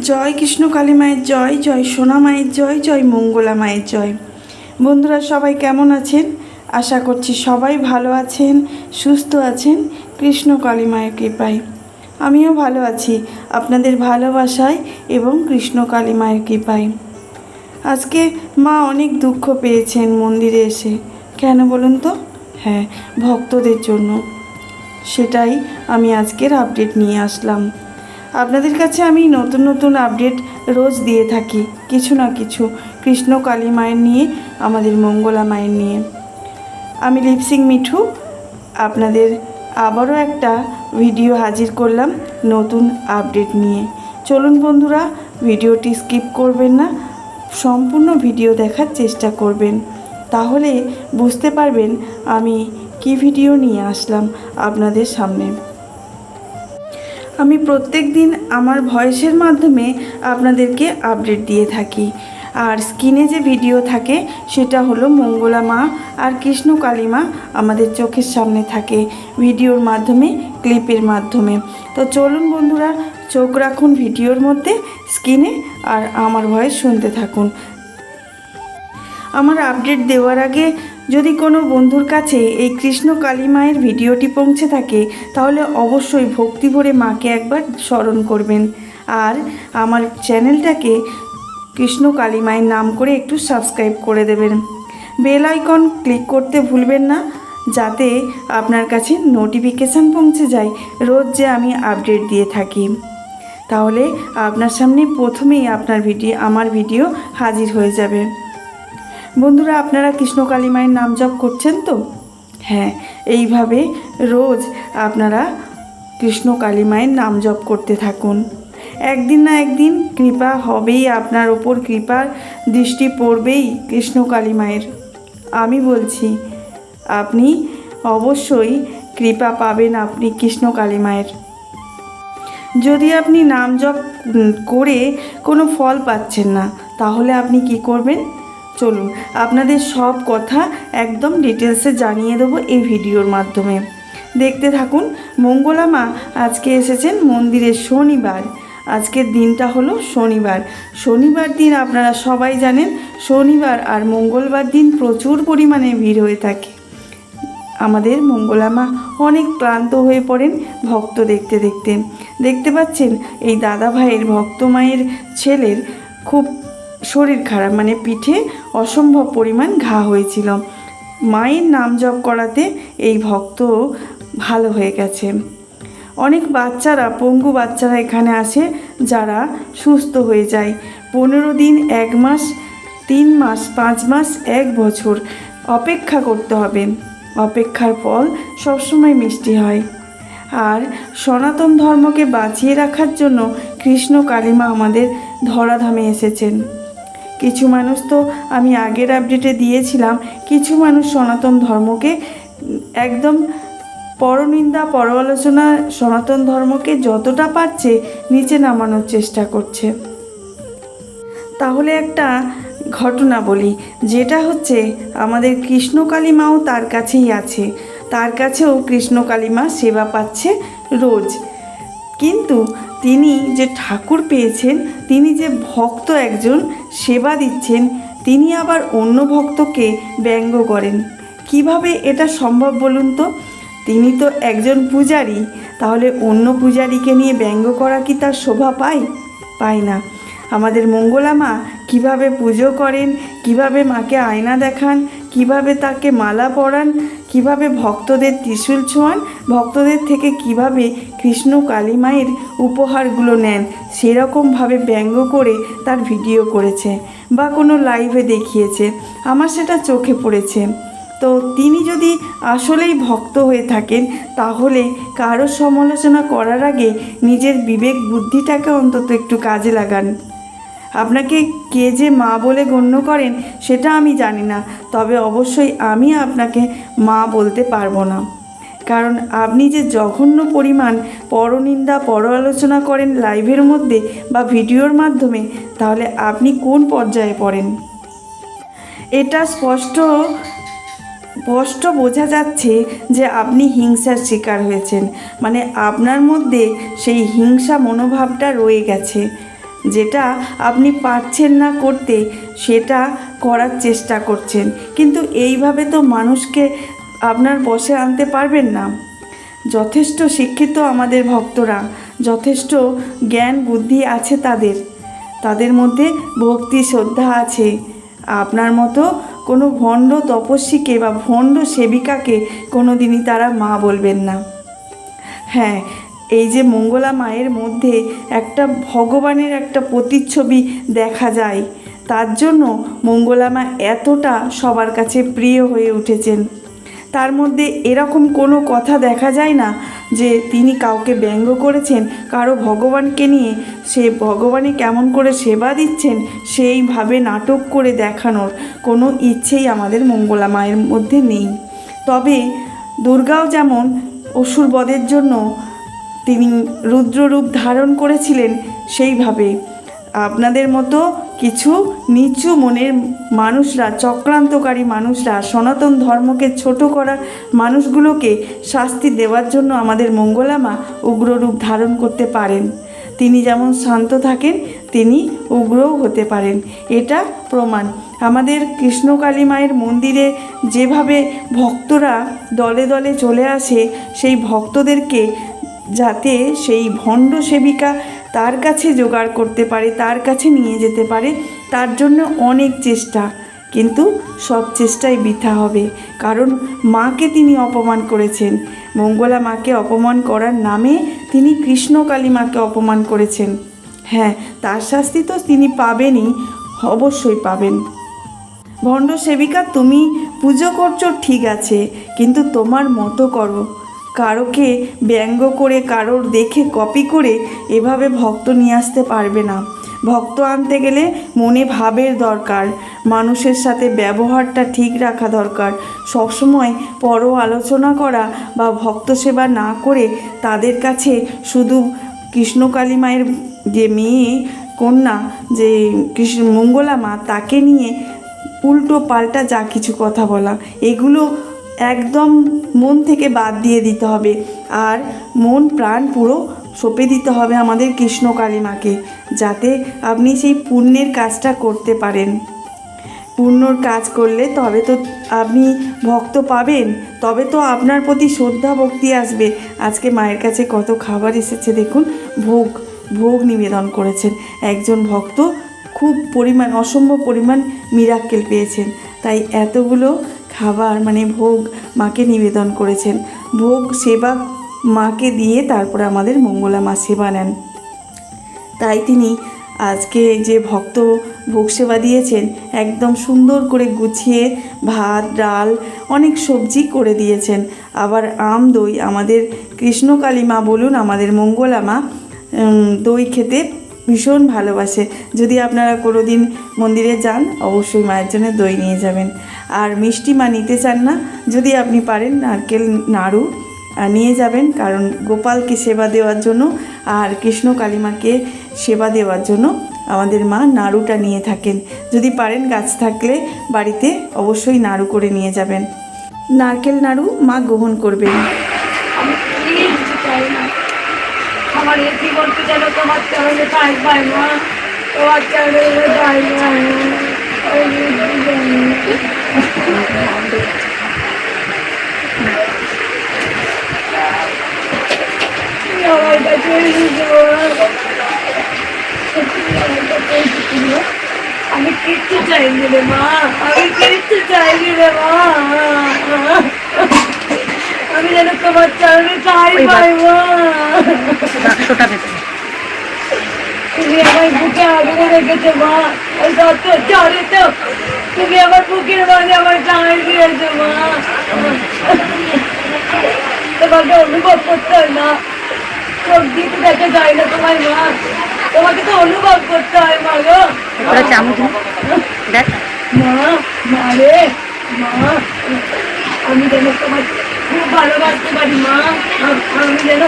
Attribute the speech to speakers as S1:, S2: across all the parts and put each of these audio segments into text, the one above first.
S1: জয় কৃষ্ণ কালী মায়ের জয় জয় সোনা মায়ের জয় জয় মঙ্গলা মায়ের জয়। বন্ধুরা, সবাই কেমন আছেন? আশা করছি সবাই ভালো আছেন, সুস্থ আছেন। কৃষ্ণ কালী মায়ের কৃপায়। আমিও ভালো আছি, আপনাদের ভালোবাসায় এবং কৃষ্ণ কালী মায়ের কৃপায়। আজকে মা অনেক দুঃখ পেয়েছেন মন্দিরে এসে। কেন বলুন তো? হ্যাঁ ভক্তদের জন্য। সেটাই আমি আজকের আপডেট নিয়ে আসলাম। আপনাদের কাছে আমি নতুন নতুন আপডেট রোজ দিয়ে থাকি, কিছু না কিছু। কৃষ্ণ কালী মায়ের নিয়ে, আমাদের মঙ্গলা মায়ের নিয়ে। আমি লিপসিং মিঠু, আপনাদের আবারও একটা ভিডিও হাজির করলাম নতুন আপডেট নিয়ে। চলুন বন্ধুরা, ভিডিওটি স্কিপ করবেন না, সম্পূর্ণ ভিডিও দেখার চেষ্টা করবেন। তাহলে বুঝতে পারবেন আমি কি ভিডিও নিয়ে আসলাম আপনাদের সামনে। আমি প্রত্যেক দিন আমার ভয়েসের মাধ্যমে আপনাদেরকে আপডেট দিয়ে থাকি। আর স্ক্রিনে যে ভিডিও থাকে, সেটা হলো মঙ্গলা মা আর কৃষ্ণ কালী মা আমাদের চোখের সামনে থাকে ভিডিওর মাধ্যমে ক্লিপের মাধ্যমে। তো চলুন বন্ধুরা, চোখ রাখুন ভিডিওর মধ্যে স্ক্রিনে আর আমার ভয়েস শুনতে থাকুন। আমার আপডেট দেওয়ার আগে যদি কোনো বন্ধুর কাছে এই কৃষ্ণ কালী মায়ের ভিডিওটি পৌঁছে থাকে, তাহলে অবশ্যই ভক্তি ভরে মাকে একবার স্মরণ করবেন। আর আমার চ্যানেলটাকে কৃষ্ণ কালী মায়ের নাম করে একটু সাবস্ক্রাইব করে দেবেন। বেল আইকন ক্লিক করতে ভুলবেন না, যাতে আপনার কাছে নোটিফিকেশান পৌঁছে যায় রোজ যে আমি আপডেট দিয়ে থাকি। তাহলে আপনার সামনে প্রথমেই আপনার ভিডিও আমার ভিডিও হাজির হয়ে যাবে। বন্ধুরা, আপনারা কৃষ্ণকালী মায়ের নাম জপ করছেন তো? হ্যাঁ এইভাবে রোজ আপনারা কৃষ্ণ কালী মায়ের নাম জপ করতে থাকুন। একদিন না একদিন কৃপা হবেই, আপনার ওপর কৃপার দৃষ্টি পড়বেই কৃষ্ণ কালী মায়ের। আমি বলছি, আপনি অবশ্যই কৃপা পাবেন আপনি কৃষ্ণ কালী মায়ের। যদি আপনি নাম জপ করে কোনো ফল পাচ্ছেন না, তাহলে আপনি কি করবেন? চলুন আপনাদের সব কথা একদম ডিটেলসে জানিয়ে দেবো এই ভিডিওর মাধ্যমে। দেখতে থাকুন, মঙ্গলা মা আজকে এসেছেন মন্দিরে শনিবার। আজকের দিনটা হলো শনিবার। শনিবার দিন আপনারা সবাই জানেন, শনিবার আর মঙ্গলবার দিন প্রচুর পরিমাণে ভিড় হয়ে থাকে। আমাদের মঙ্গলামা অনেক ক্লান্ত হয়ে পড়েন ভক্ত দেখতে দেখতে। দেখতে পাচ্ছেন, এই দাদা ভাইয়ের, ভক্ত মায়ের ছেলের খুব শরীর খারাপ মানে পিঠে অসম্ভব পরিমাণ ঘা হয়েছিল। মায়ের নাম জপ করাতে এই ভক্ত ভালো হয়ে গেছে। অনেক বাচ্চারা, পঙ্গু বাচ্চারা এখানে আসে, যারা সুস্থ হয়ে যায়। পনেরো দিন, এক মাস, তিন মাস, পাঁচ মাস, এক বছর অপেক্ষা করতে হবে। অপেক্ষার ফল সবসময় মিষ্টি হয়। আর সনাতন ধর্মকে বাঁচিয়ে রাখার জন্য কৃষ্ণ কালিমা আমাদের ধরাধামে এসেছেন। কিছু মানুষ তো আমি আগের আপডেটে দিয়েছিলাম, কিছু মানুষ সনাতন ধর্মকে একদম পরনিন্দা পর আলোচনা সনাতন ধর্মকে যতটা পারছে নিচে নামানোর চেষ্টা করছে। তাহলে একটা ঘটনা বলি, যেটা হচ্ছে আমাদের কৃষ্ণকালী মাও তার কাছেই আছে, তার কাছেও কৃষ্ণকালী মা সেবা পাচ্ছে রোজ। কিন্তু তিনি যে ঠাকুর পেয়েছেন, তিনি যে ভক্ত একজন সেবা দিচ্ছেন, তিনি আবার অন্য ভক্তকে ব্যঙ্গ করেন। কীভাবে এটা সম্ভব বলুন তো? তিনি তো একজন পূজারী, তাহলে অন্য পূজারীকে নিয়ে ব্যঙ্গ করা কি তার শোভা পায়? পায় না। আমাদের মঙ্গলা মা কীভাবে পুজো করেন, কীভাবে মাকে আয়না দেখান কীভাবে তাকে মালা পরান, কীভাবে ভক্তদের ত্রিশূল ছোঁয়ান, ভক্তদের থেকে কীভাবে কৃষ্ণ কালী মায়ের উপহারগুলো নেন, সেরকমভাবে ব্যঙ্গ করে তার ভিডিও করেছে বা কোনো লাইভে দেখিয়েছে। আমার সেটা চোখে পড়েছে। তো তিনি যদি আসলেই ভক্ত হয়ে থাকেন, তাহলে কারও সমালোচনা করার আগে নিজের বিবেক বুদ্ধিটাকে অন্তত একটু কাজে লাগান। আপনাকে কে যে মা বলে গণ্য করেন সেটা আমি জানি না, তবে অবশ্যই আমি আপনাকে মা বলতে পারব না। কারণ আপনি যে জঘন্য পরিমাণ পরনিন্দা পর আলোচনা করেন লাইভের মধ্যে বা ভিডিওর মাধ্যমে, তাহলে আপনি কোন পর্যায়ে পড়েন? এটা স্পষ্ট স্পষ্ট বোঝা যাচ্ছে যে আপনি হিংসার শিকার হয়েছেন। মানে আপনার মধ্যে সেই হিংসা মনোভাবটা রয়ে গেছে। যেটা আপনি পারছেন না করতে, সেটা করার চেষ্টা করছেন। কিন্তু এইভাবে তো মানুষকে আপনার বসে আনতে পারবেন না। যথেষ্ট শিক্ষিত আমাদের ভক্তরা, যথেষ্ট জ্ঞান, বুদ্ধি আছে তাদের। তাদের মধ্যে ভক্তি, শ্রদ্ধা আছে। আপনার মতো কোনো ভণ্ড তপস্বীকে বা ভণ্ড সেবিকাকে কোনো দিনই তারা মা বলবেন না। হ্যাঁ এই যে মঙ্গলা মায়ের মধ্যে একটা ভগবানের একটা প্রতিচ্ছবি দেখা যায়, তার জন্য মঙ্গলা মা এতটা সবার কাছে প্রিয় হয়ে উঠেছেন। তার মধ্যে এরকম কোনো কথা দেখা যায় না যে তিনি কাউকে ব্যঙ্গ করেছেন, কারও ভগবানকে নিয়ে। সে ভগবানে কেমন করে সেবা দিচ্ছেন, সেইভাবে নাটক করে দেখানোর কোনো ইচ্ছেই আমাদের মঙ্গলা মায়ের মধ্যে নেই। তবে দুর্গাও যেমন অসুর বধের জন্য তিনি রুদ্ররূপ ধারণ করেছিলেন সেইভাবে। আপনাদের মতো কিছু নিচু মনের মানুষরা, চক্রান্তকারী মানুষরা, সনাতন ধর্মকে ছোট করা মানুষগুলোকে শাস্তি দেওয়ার জন্য আমাদের মঙ্গলামা উগ্ররূপ ধারণ করতে পারেন। তিনি যেমন শান্ত থাকেন, তিনি উগ্রও হতে পারেন। এটা প্রমাণ। আমাদের কৃষ্ণকালী মায়ের মন্দিরে যেভাবে ভক্তরা দলে দলে চলে আসে, সেই ভক্তদেরকে যাতে সেই ভণ্ড সেবিকা তার কাছে জোগাড় করতে পারে, তার কাছে নিয়ে যেতে পারে, তার জন্য অনেক চেষ্টা। কিন্তু সব চেষ্টাই বৃথা হবে। কারণ মাকে তিনি অপমান করেছেন। মঙ্গলা মাকে অপমান করার নামে তিনি কৃষ্ণকালী মাকে অপমান করেছেন। হ্যাঁ তার শাস্তি তো তিনি পাবেনই, অবশ্যই পাবেন। ভণ্ড সেবিকা, তুমি পুজো করছ, ঠিক আছে। কিন্তু তোমার মতো করো। কারোকে ব্যঙ্গ করে, কারোর দেখে কপি করে এভাবে ভক্ত নিয়ে আসতে পারবে না। ভক্ত আনতে গেলে মনে ভাবের দরকার, মানুষের সাথে ব্যবহারটা ঠিক রাখা দরকার। সবসময় পর আলোচনা করা বা ভক্ত সেবা না করে তাদের কাছে শুধু কৃষ্ণকালী মায়ের যে মেয়ে, কন্যা, যে কৃষ্ণ মঙ্গলা মা, তাকে নিয়ে উল্টো পাল্টা যা কিছু কথা বলা, এগুলো একদম মন থেকে বাদ দিয়ে দিতে হবে। আর মন, প্রাণ পুরো সঁপে দিতে হবে আমাদের কৃষ্ণ কালিমাকে, যাতে আপনি সেই পুণ্যের কাজটা করতে পারেন। পুণ্যর কাজ করলে তবে তো আপনি ভক্ত পাবেন, তবে তো আপনার প্রতি শ্রদ্ধা, ভক্তি আসবে। আজকে মায়ের কাছে কত খাবার এসেছে দেখুন, ভোগ ভোগ নিবেদন করেছেন। একজন ভক্ত খুব পরিমাণ, অসম্ভব পরিমাণ মিরাক্কেল পেয়েছেন। তাই এতগুলো খাবার মানে ভোগ মাকে নিবেদন করেছেন। ভোগ, সেবা মাকে দিয়ে তারপরে আমাদের মঙ্গলা মা সেবা নেন। তাই তিনি আজকে যে ভক্ত ভোগ সেবা দিয়েছেন, একদম সুন্দর করে গুছিয়ে ভাত, ডাল, অনেক সবজি করে দিয়েছেন। আবার আম, দই, আমাদের কৃষ্ণকালী মা বলুন, আমাদের মঙ্গলা মা দই খেতে ভীষণ ভালোবাসে। যদি আপনারা কোনো দিন মন্দিরে যান, অবশ্যই মায়ের জন্য দই নিয়ে যাবেন। আর মিষ্টি মা নিতে চান না, যদি আপনি পারেন নারকেল, নাড়ু নিয়ে যাবেন। কারণ গোপালকে সেবা দেওয়ার জন্য আর কৃষ্ণ কালীমাকে সেবা দেওয়ার জন্য আমাদের মা নাড়ুটা নিয়ে থাকেন। যদি পারেন গাছ থাকলে বাড়িতে অবশ্যই নাড়ু করে নিয়ে যাবেন। নারকেল, নাড়ু মা গ্রহণ করবেন।
S2: আমার যেন তোমার চরণে পাই তোমার পাই পাই আমার কাছে আমি কিচ্ছু চাইনি রে মা। আমি কিচ্ছু চাইনি রে মা। আমি যেন তোমার চরণে চাই পাই মা। তুমি আমার বুকে আগুনে রেখেছো মা। ওই চড়ে তো তুমি আমার বুকের মাঝে আমার চাই দিয়েছ মা। তোমাকে অনুভব করতে হয় না চোখ দিতে দেখা যায় না তোমার মা। তোমাকে তো অনুভব করতে হয় মা গো।
S3: দেখ।
S2: মা মা রে মা। আমি যেন তোমার খুব ভালোবাসতে পারি মা। আমি যেন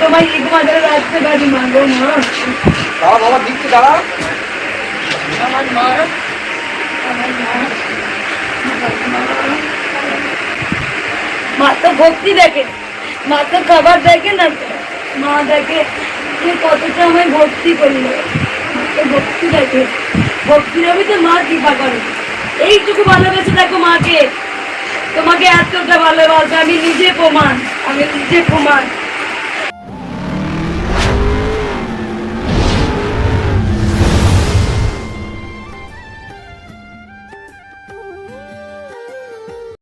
S2: তোমার ঈদ মাঝে রাখতে পারি মা গো মা।
S4: দাঁড়া, বাবা দিচ্ছি দাঁড়া।
S2: আমার মা তো ভক্তি দেখে, মা তো খাবার দেখে না। মা দেখে যে কতটা আমায় ভক্তি করল। তো ভক্তি দেখে। ভক্তির আমি তো মা কৃপা করে এইটুকু ভালোবেসে দেখো মাকে। তোমাকে এতটা ভালোবাসে, আমি নিজে প্রমাণ, আমি নিজে প্রমাণ।